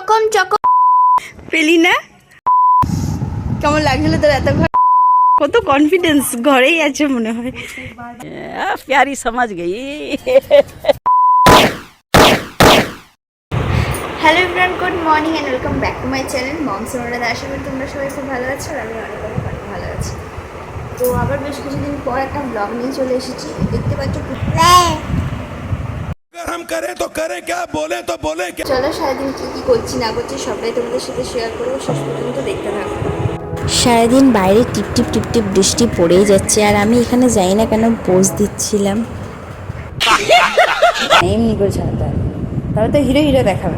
চকম চকম। পেলি না? কেমন লাগছিল তোর এত কত কনফিডেন্স ঘরেই আছে মনে হয়। প্যারি সমাজ গেই। Hello Imran good morning and welcome back to my channel মম অনুরাধ আশা করি তোমরা সবাই খুব ভালো আছো আর আমি অনেক অনেক ভালো আছি। তো আবার বেশ কিছুদিন পর একটা ব্লগ নিয়ে চলে এসেছি। দেখতে পাচ্ছ करें तो करें क्या बोले तो बोले क्या চলো সারাদিন কী কী করছি না করছি সবটাই তোমাদের সাথে শেয়ার করবো শেষ পর্যন্ত দেখতে থাকো সারাদিন বাইরে টিপ টিপ টিপ টিপ বৃষ্টি পড়েই যাচ্ছে আর আমি এখানে যাই না কেন পোজ দিচ্ছিলাম এমনি করে ছাড়তে হবে তবে তো হিরো হিরো দেখাবে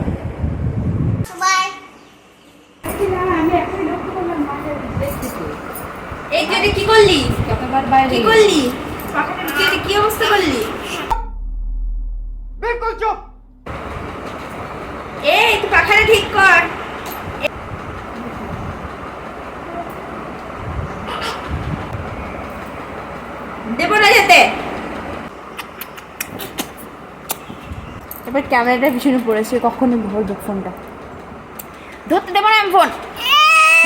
এই তুই এটা কি করলি কি করলি তুই এটা কি অবস্থা করলি ঠিক কর। দেবো না যেতে। এবার ক্যামেরাটা পিছনে পড়েছে কখনো ধরবো ফোনটা। ধরতে দেবো না আমি ফোন।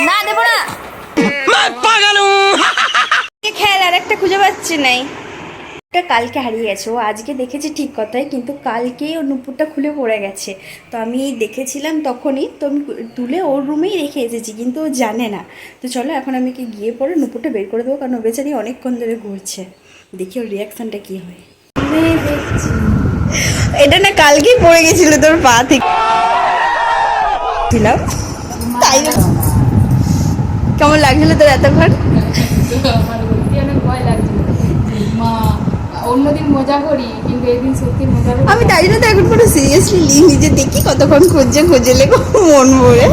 না দেবো না। খেয়াল আর একটা খুঁজে পাচ্ছি নাই। ওটা কালকে হারিয়ে গেছে। ও আজকে দেখেছি ঠিক কথাই কিন্তু কালকেই ওর নুপুরটা খুলে পড়ে গেছে। তো আমি দেখেছিলাম তখনই তো আমি তুলে ওর রুমেই রেখে এসেছি কিন্তু ও জানে না। তো চলো এখন আমি কি গিয়ে পরে নুপুরটা বের করে দেবো কারণ ও বেচারি অনেকক্ষণ ধরে ঘুরছে। দেখি ওর রিয়াকশানটা কী হয়। এটা না কালকেই পড়ে গেছিল তোর পা থেকে। ছিলাম তাই? কেমন লাগছিল তোর এতক্ষণ? অন্যদিন মজা করি, কিন্তু এদিন সত্যি মজা করি। আমি তাই না তো এখন কোনো সিরিয়াসলি লি নিজে দেখি কতক্ষণ খুঁজছে খুঁজে লেখো মন ভরে।